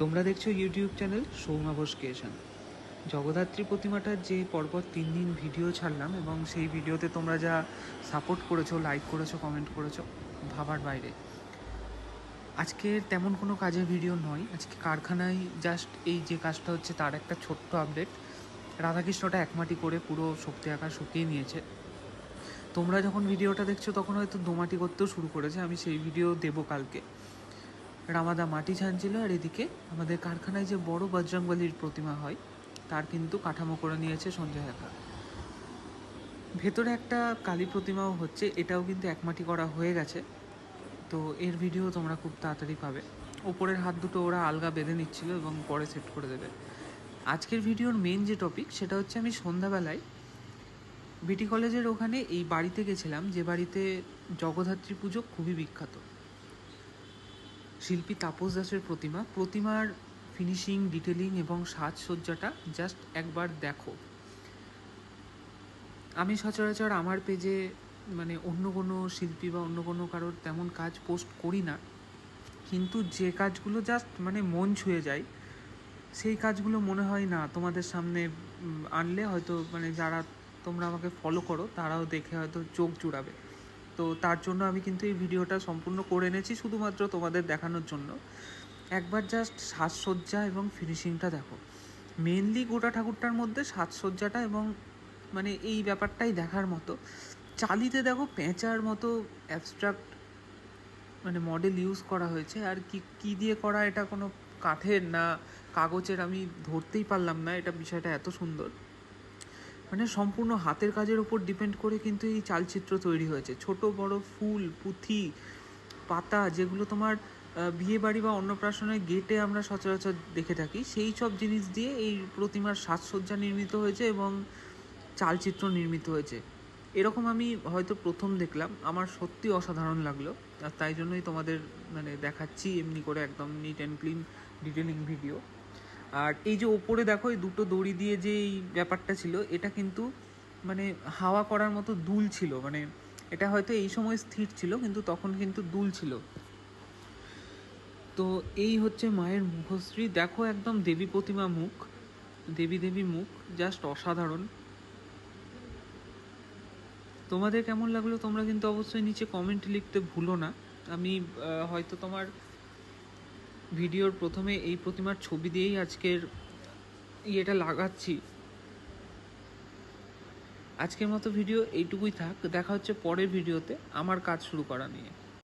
তোমরা দেখছ YouTube channel Souma Ghosh creation. Jagaddhatri প্রতিমাটার যে পরপর তিন দিন ভিডিও ছাড়লাম এবং সেই ভিডিওতে তোমরা যা সাপোর্ট করেছ, লাইক করেছ, কমেন্ট করেছ, ভাবার বাইরে। আজকে তেমন কোনো কাজের ভিডিও নয়। আজকে কারখানায় জাস্ট এই যে কাজটা হচ্ছে তার একটা ছোট্ট আপডেট রাধাকৃষ্ণটা একমাটি করে পুরো শক্তি আঁকা শুকিয়ে নিয়েছে। তোমরা যখন ভিডিওটা দেখছ তখন হয়তো দোমাটি করতেও শুরু করেছে। আমি সেই ভিডিও দেবো কালকে। রামাদা মাটি ছানছিল আর এদিকে আমাদের কারখানায় যে বড় বজরংবলির প্রতিমা হয়, তার কিন্তু কাঠামো করে নিয়েছে সঞ্জয় একা। ভেতরে একটা কালী প্রতিমাও হচ্ছে, এটাও কিন্তু একমাটি করা হয়ে গেছে। তো এর ভিডিও তোমরা খুব তাড়াতাড়ি পাবে। ওপরের হাত দুটো ওরা আলগা বেঁধে নিচ্ছিল এবং পরে সেট করে দেবে। আজকের ভিডিওর মেন যে টপিক সেটা হচ্ছে আমি সন্ধ্যাবেলায় বিটি কলেজের ওখানে এই বাড়িতে গেছিলাম, যে বাড়িতে জগদ্ধাত্রী পুজো খুবই বিখ্যাত। শিল্পী তাপস দাসের প্রতিমা। প্রতিমার ফিনিশিং ডিটেলিং এবং সাজসজ্জাটা জাস্ট একবার দেখো। আমি সচরাচর আমার পেজে মানে অন্য কোনো শিল্পী বা অন্য কোনো কারোর তেমন কাজ পোস্ট করি না। কিন্তু যে কাজগুলো জাস্ট মানে মন ছুঁয়ে যায়, সেই কাজগুলো মনে হয় না, তোমাদের সামনে আনলে হয়তো মানে যারা তোমরা আমাকে ফলো করো, তারাও দেখে হয়তো চোখ জুড়াবে। তো তার জন্য আমি কিন্তু এই ভিডিওটা সম্পূর্ণ করে এনেছি শুধুমাত্র তোমাদের দেখানোর জন্য। একবার জাস্ট সাজসজ্জা এবং ফিনিশিংটা দেখো। মেনলি গোটা ঠাকুরটার মধ্যে সাজসজ্জাটা এবং মানে এই ব্যাপারটাই দেখার মতো। চালিতে দেখো পেঁচার মতো অ্যাবস্ট্রাক্ট মানে মডেল ইউজ করা হয়েছে। আর কি কি দিয়ে করা এটা কোনো কাঠের না কাগজের আমি ধরতেই পারলাম না। এটা বিষয়টা এত সুন্দর। মানে সম্পূর্ণ হাতের কাজের উপর ডিপেন্ড করে কিন্তু এই চালচিত্র তৈরি হয়েছে। ছোট, বড়, ফুল, পুঁথি, পাতা যেগুলো তোমার বিয়ে বাড়ি বা অন্নপ্রাশনের গেটে আমরা সচরাচর দেখে থাকি, সেই সব জিনিস দিয়ে এই প্রতিমার সাজসজ্জা নির্মিত হয়েছে এবং চালচিত্র নির্মিত হয়েছে। এরকম আমি হয়তো প্রথম দেখলাম, আমার সত্যি অসাধারণ লাগল, আর তাই জন্যই তোমাদের মানে দেখাচ্ছি এমনি করে একদম neat and clean detailing video আর এই যে ওপরে দেখো, এই দুটো দড়ি দিয়ে যে এই ব্যাপারটা ছিল, এটা কিন্তু মানে হাওয়া করার মতো দুল ছিল। মানে এটা হয়তো এই সময় স্থির ছিল, কিন্তু তখন কিন্তু দুল ছিল। তো এই হচ্ছে মায়ের মুখশ্রী। দেখো একদম দেবী প্রতিমা মুখ, দেবী দেবী মুখ, জাস্ট অসাধারণ। তোমাদের কেমন লাগল তোমরা কিন্তু অবশ্যই নিচে কমেন্ট লিখতে ভুলো না। আমি হয়তো তোমার ভিডিওর প্রথমে এই প্রতিমার ছবি দিয়েই আজকের ইয়েটা লাগাচ্ছি। আজকের মতো ভিডিও এইটুকুই থাক, দেখা হচ্ছে পরের ভিডিওতে। আমার কাজ শুরু করা নিয়ে।